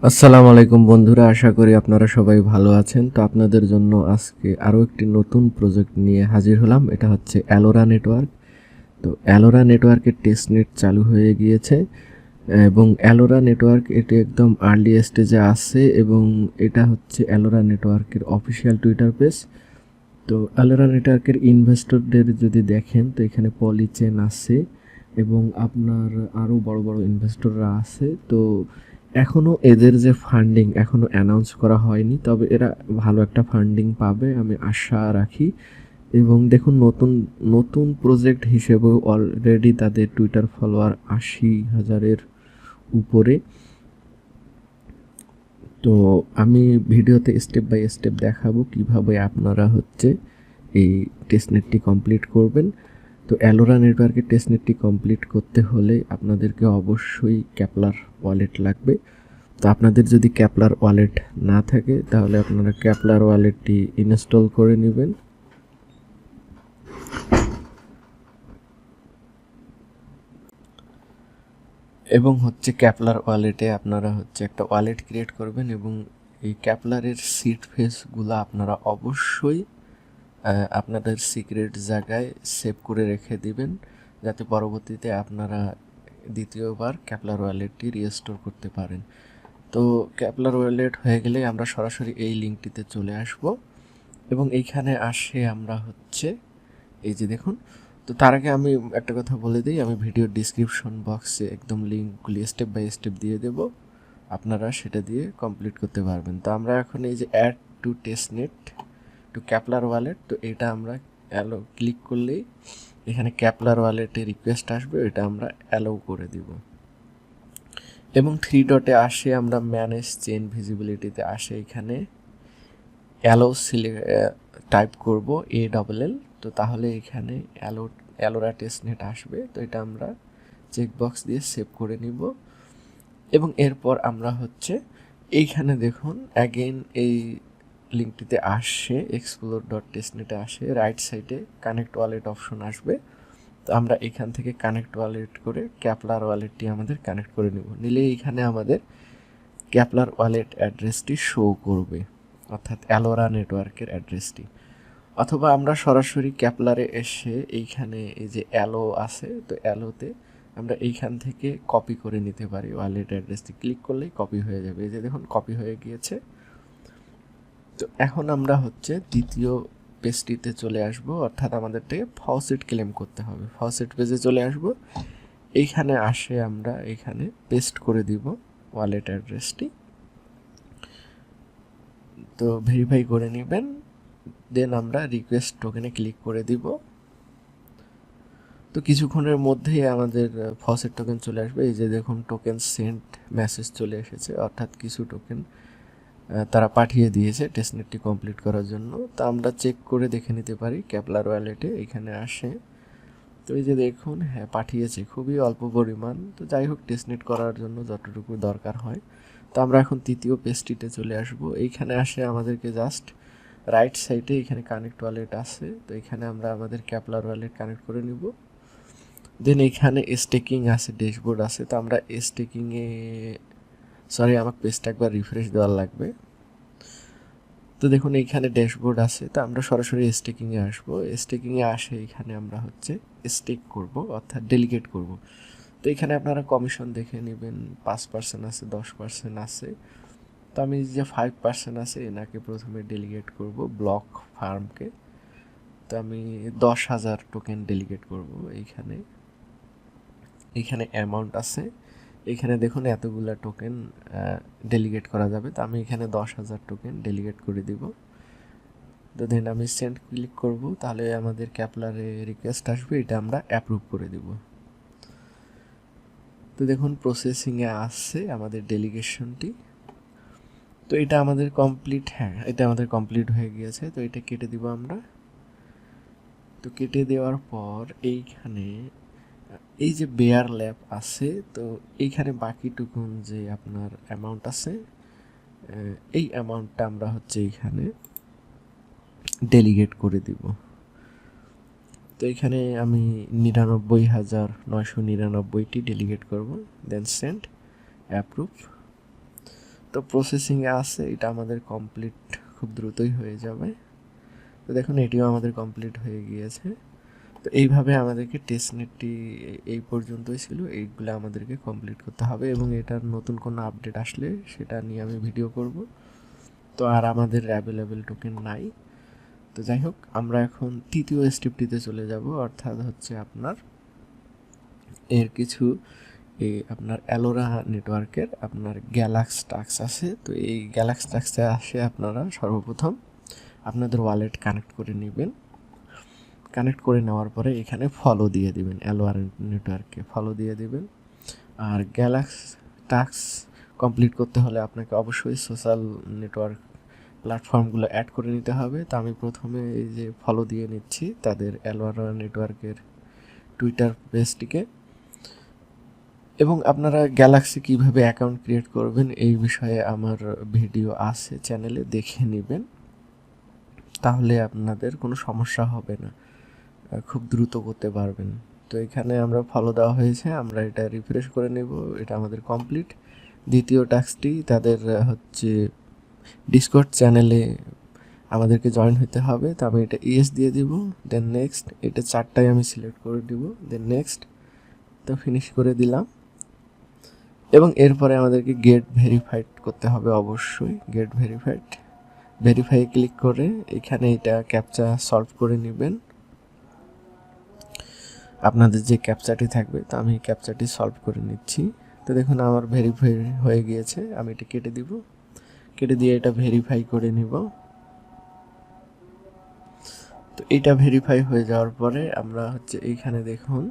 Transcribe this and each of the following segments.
আসসালামু আলাইকুম বন্ধুরা, আশা করি আপনারা সবাই ভালো আছেন। তো আপনাদের জন্য আজকে আরও একটি নতুন প্রজেক্ট নিয়ে হাজির হলাম। এটা হচ্ছে অ্যালোরা নেটওয়ার্ক তো অ্যালোরা নেটওয়ার্কের টেস্ট নেট চালু হয়ে গিয়েছে এবং অ্যালোরা নেটওয়ার্ক এটি একদম আর্লি স্টেজে আছে এবং এটা হচ্ছে অ্যালোরা নেটওয়ার্কের অফিসিয়াল টুইটার পেজ তো অ্যালোরা নেটওয়ার্কের ইনভেস্টরদের যদি দেখেন, তো এখানে পলিচেন আছে এবং আপনার আরও বড় বড় ইনভেস্টররা আছে। তো এখনও এদের যে ফান্ডিং এখনও অ্যানাউন্স করা হয়নি, তবে এরা ভালো একটা ফান্ডিং পাবে, আমি আশা রাখি। এবং দেখুন, নতুন নতুন প্রজেক্ট হিসেবেও অলরেডি তাদের টুইটার ফলোয়ার আশি হাজারের উপরে। তো আমি ভিডিওতে স্টেপ বাই স্টেপ দেখাবো কীভাবে আপনারা হচ্ছে এই টেস্টনেটটি কমপ্লিট করবেন। তো অ্যালোরা নেটওয়ার্কের টেস্টনেটটি কমপ্লিট করতে হলে আপনাদেরকে অবশ্যই ক্যাপলার ওয়ালেট লাগবে। তো আপনাদের যদি ক্যাপলার ওয়ালেট না থাকে, তাহলে আপনারা ক্যাপলার ওয়ালেটটি ইনস্টল করে নেবেন। এবং হচ্ছে ক্যাপলার ওয়ালেটে আপনারা হচ্ছে একটা ওয়ালেট ক্রিয়েট করবেন এবং এই ক্যাপলারের সিট ফেসগুলো আপনারা অবশ্যই আপনাদের সিক্রেট জায়গায় সেভ করে রেখে দিবেন, যাতে পরবর্তীতে আপনারা দ্বিতীয়বার ক্যাপলার ওয়ালেটটি রিস্টোর করতে পারেন। তো ক্যাপলার ওয়ালেট হয়ে গেলে আমরা সরাসরি এই লিঙ্কটিতে চলে আসব। এবং এইখানে আসে আমরা হচ্ছে, এই যে দেখুন, তো তার আগে আমি একটা কথা বলে দিই, আমি ভিডিও ডিসক্রিপশন বক্সে একদম লিঙ্কগুলি স্টেপ বাই স্টেপ দিয়ে দেব। আপনারা সেটা দিয়ে কমপ্লিট করতে পারবেন। তো আমরা এখন এই যে add to testnet to Keplr wallet তো এটা আমরা অ্যালো ক্লিক করলেই এখানে ক্যাপলার ওয়ালেটে রিকোয়েস্ট আসবে, এটা আমরা অ্যালো করে দিব। এবং থ্রি ডটে আসে, আমরা ম্যানেজ চেন ভিজিবিলিটিতে আসে এখানে। অ্যালো সিলে টাইপ করব এ ডবল এল তো তাহলে এখানে অ্যালো অ্যালোরা টেস্ট নেট আসবে। তো এটা আমরা চেকবক্স দিয়ে সেভ করে নিব। এবং এরপর আমরা হচ্ছে, এইখানে দেখুন অ্যাগেন এই লিঙ্কটিতে আসে এক্সপ্লোর ডট টেস্টনেটে আসে রাইট সাইডে কানেক্ট ওয়ালেট অপশন আসবে। তো আমরা এখান থেকে কানেক্ট ওয়ালেট করে ক্যাপলার ওয়ালেটটি আমাদের কানেক্ট করে নেব। নিলে এইখানে আমাদের ক্যাপলার ওয়ালেট অ্যাড্রেসটি শো করবে, অর্থাৎ অ্যালোরা নেটওয়ার্কের অ্যাড্রেসটি অথবা আমরা সরাসরি ক্যাপলারে এসে এইখানে এই যে অ্যালো আছে, তো অ্যালোতে আমরা এইখান থেকে কপি করে নিতে পারি ওয়ালেট অ্যাড্রেসটি ক্লিক করলেই কপি হয়ে যাবে। এই যে দেখুন কপি হয়ে গিয়েছে। তো এখন আমরা হচ্ছে দ্বিতীয় পেজটিতে চলে আসব, অর্থাৎ আমাদেরটাকে ফাউসেট ক্লেম করতে হবে। ফাউসেট পেজে চলে আসব। এইখানে আসে আমরা এখানে পেস্ট করে দিব ওয়ালেট অ্যাড্রেসটি তো ভেরিফাই করে নেবেন দেন আমরা রিকোয়েস্ট টোকেনে ক্লিক করে দিব। তো কিছুক্ষণের মধ্যেই আমাদের ফসেট টোকেন চলে আসবে। এই যে দেখুন টোকেন সেন্ট মেসেজ চলে এসেছে, অর্থাৎ কিছু টোকেন তারা পাঠিয়ে দিয়েছে টেস্টনেটটি কমপ্লিট করার জন্য। তো আমরা চেক করে দেখে নিতে পারি ক্যাপলার ওয়ালেটে এখানে আসে। তো এই যে দেখুন হ্যাঁ পাঠিয়েছে, খুবই অল্প পরিমাণ। তো যাই হোক টেস্টনেট করার জন্য যতটুকু দরকার হয়। তো আমরা এখন তৃতীয় পেজটিতে চলে আসব। এইখানে আসে আমাদেরকে জাস্ট রাইট সাইডে এখানে কানেক্ট ওয়ালেট আছে। তো এখানে আমরা আমাদের ক্যাপলার ওয়ালেট কানেক্ট করে নিব। দেন এখানে স্টেকিং আছে ড্যাশবোর্ড আছে। তো আমরা স্টেকিংয়ে সরি আমাকে পেজটা একবার রিফ্রেশ দেওয়ার লাগবে। তো দেখুন, এইখানে ড্যাশবোর্ড আছে। তো আমরা সরাসরি স্টেকিংয়ে আসব। স্টেকিংয়ে আসে এখানে আমরা হচ্ছে স্টেক করব, অর্থাৎ ডেলিগেট করব। তো এখানে আপনারা কমিশন দেখে নেবেন, পাঁচ পার্সেন্ট আছে, দশ পার্সেন্ট আছে। তো আমি যে ফাইভ পার্সেন্ট আছে, এনাকে প্রথমে ডেলিগেট করব ব্লক ফার্মকে তো আমি দশ হাজার টোকেন ডেলিগেট করব এইখানে। এখানে অ্যামাউন্ট আছে। এখানে দেখুন এতগুলা টোকেন ডেলিগেট করা যাবে। তো আমি এখানে দশ হাজার টোকেন ডেলিগেট করে দিব। তো দেন আমি সেন্ড ক্লিক করব। তাহলে আমাদের ক্যাপলারে রিকোয়েস্ট আসবে। এটা আমরা অ্যাপ্রুভ করে দেব। তো দেখুন প্রসেসিংয়ে আসছে আমাদের ডেলিগেশনটি তো এটা আমাদের কমপ্লিট হ্যাঁ এটা আমাদের কমপ্লিট হয়ে গিয়েছে। তো এটা কেটে দিব আমরা। তো কেটে দেওয়ার পর এইখানে এই যে বেয়ার ল্যাব আছে, তো এইখানে বাকিটুকুন যে আপনার অ্যামাউন্ট আছে এই অ্যামাউন্টটা আমরা হচ্ছে এইখানে ডেলিগেট করে দিব। তো এখানে আমি নিরানব্বই হাজার নয়শো নিরানব্বইটি ডেলিগেট করব দেন সেন্ড অ্যাপ্রুভ তো প্রসেসিংয়ে আছে, এটা আমাদের কমপ্লিট খুব দ্রুতই হয়ে যাবে। তো দেখুন, এটিও আমাদের কমপ্লিট হয়ে গিয়েছে। তো এইভাবে আমাদেরকে টেস্টনেটটি এই পর্যন্তই ছিল। এইগুলো আমাদেরকে কমপ্লিট করতে হবে এবং এটার নতুন কোনো আপডেট আসলে সেটা নিয়ে আমি ভিডিও করব। তো আর আমাদের অ্যাভেলেবেল টোকেন নাই। তো যাই হোক, আমরা এখন তৃতীয় স্টেপটিতে চলে যাব। অর্থাৎ হচ্ছে আপনার এর কিছু এই আপনার অ্যালোরা নেটওয়ার্কের আপনার গ্যালাক্স টাক্স আছে। তো এই গ্যালাক্স টাক্সে আসে আপনারা সর্বপ্রথম আপনাদের ওয়ালেট কানেক্ট করে নেবেন। কানেক্ট করে নেওয়ার পরে এখানে ফলো দিয়ে দিবেন অ্যালোয়ার নেটওয়ার্ককে ফলো দিয়ে দিবেন। আর গ্যালাক্স টাক্স কমপ্লিট করতে হলে আপনাকে অবশ্যই সোশ্যাল নেটওয়ার্ক প্ল্যাটফর্মগুলো অ্যাড করে নিতে হবে। তো আমি প্রথমে এই যে ফলো দিয়ে নিচ্ছি তাদের অ্যালোয়ারা নেটওয়ার্কের টুইটার পেজটিকে এবং আপনারা গ্যালাক্সি কীভাবে অ্যাকাউন্ট ক্রিয়েট করবেন এই বিষয়ে আমার ভিডিও আছে চ্যানেলে দেখে নেবেন। তাহলে আপনাদের কোনো সমস্যা হবে না। খুব দ্রুত করতে পারবেন। তো এখানে আমরা ফলো দেওয়া হয়েছে, আমরা এটা রিফ্রেশ করে নেব, এটা আমাদের কমপ্লিট দ্বিতীয় টাস্কটি তাদের হচ্ছে ডিসকর্ড চ্যানেলে আমাদেরকে জয়েন হতে হবে। তো আমি এটা ইএস দিয়ে দিব দেন নেক্সট এটা চারটায় আমি সিলেক্ট করে দিব দেন নেক্সট তো ফিনিশ করে দিলাম। এবং এরপরে আমাদেরকে গেট ভেরিফাইড করতে হবে অবশ্যই গেট ভেরিফাইড ভেরিফাই ক্লিক করে এখানে এটা ক্যাপচা সলভ করে নেবেন। আপনাদের যে ক্যাপচাটি থাকবে, তো আমি ক্যাপচাটি সলভ করে নিচ্ছি। তো দেখুন, আমার ভেরিফাই হয়ে গিয়েছে, আমি এটা কেটে দিব। কেটে দিয়ে এটা ভেরিফাই করে নিব। তো এটা ভেরিফাই হয়ে যাওয়ার পরে আমরা হচ্ছে এইখানে দেখুন,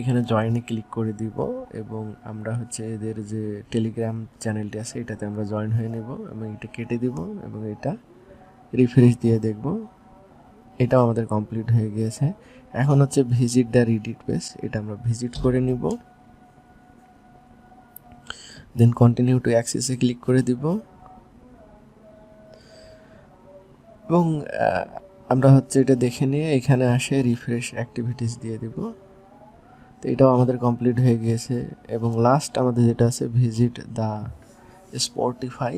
এখানে জয়েনে ক্লিক করে দিব এবং আমরা হচ্ছে এদের যে টেলিগ্রাম চ্যানেলটি আছে, এটাতে আমরা জয়েন হয়ে নেব এবং এটা কেটে দিব এবং এটা রিফ্রেশ দিয়ে দেখব। এটাও আমাদের কমপ্লিট হয়ে গিয়েছে। এখন হচ্ছে ভিজিট দ্য রিডিট পেজ এটা আমরা ভিজিট করে নিব। দেন কন্টিনিউ টু অ্যাক্সেসে ক্লিক করে দিব। এবং আমরা হচ্ছে এটা দেখে নিয়ে এখানে আসে রিফ্রেশ অ্যাক্টিভিটিস দিয়ে দিব। তো এটাও আমাদের কমপ্লিট হয়ে গিয়েছে। এবং লাস্ট আমাদের যেটা আছে ভিজিট দ্য স্পটিফাই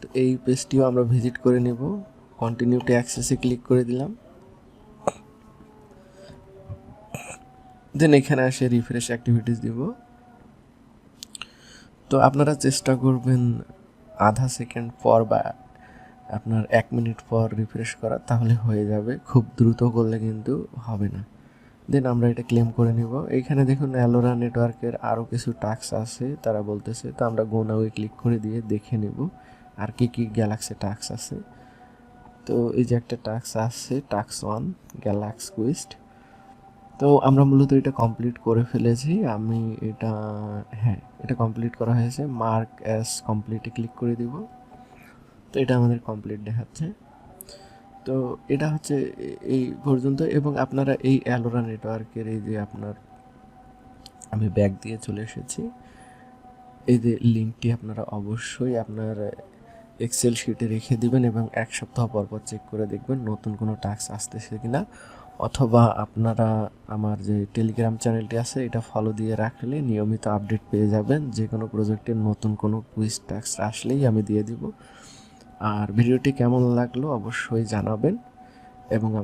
তো এই পেজটিও আমরা ভিজিট করে নেব। কন্টিনিউ টু অ্যাক্সেসে ক্লিক করে দিলাম। দেন এখানে আসে রিফ্রেশ অ্যাক্টিভিটিস দিব। তো আপনারা চেষ্টা করবেন আধা সেকেন্ড পর বা আপনার এক মিনিট পর রিফ্রেশ করা, তাহলে হয়ে যাবে। খুব দ্রুত করলে কিন্তু হবে না। দেন আমরা এটা ক্লেম করে নিব। এইখানে দেখুন অ্যালোরা নেটওয়ার্কের আরও কিছু টাস্ক আছে, তারা বলতেছে। তো আমরা গোনাওয়ে ক্লিক করে দিয়ে দেখে নেব আর কি কি গ্যালাক্সি টাস্ক আছে। তো এই যে একটা টাস্ক আসছে টাস্ক ওয়ান গ্যালাক্স কুইস্ট তো আমরা মূলত এটা কমপ্লিট করে ফেলেছি। আমি এটা হ্যাঁ এটা কমপ্লিট করা হয়েছে। মার্ক অ্যাস কমপ্লিটে ক্লিক করে দিব। তো এটা আমাদের কমপ্লিট দেখাচ্ছে। তো এটা হচ্ছে এই পর্যন্ত এবং আপনারা এই অ্যালোরা নেটওয়ার্কের এই যে আপনার, আমি ব্যাগ দিয়ে চলে এসেছি। এই যে লিঙ্কটি আপনারা অবশ্যই আপনার এক্সেল শিটে রেখে দিবেন এবং এক সপ্তাহ পর পর চেক করে দেখবেন নতুন কোনো টাস্ক আসতেছে কিনা। অথবা আপনারা আমার যে টেলিগ্রাম চ্যানেলটি আছে, এটা ফলো দিয়ে রাখলে নিয়মিত আপডেট পেয়ে যাবেন। যে কোনো প্রজেক্টের নতুন কোনো কুইজ ট্যাক্স আসলেই আমি দিয়ে দিব। আর ভিডিওটি কেমন লাগল অবশ্যই জানাবেন। এবং আমার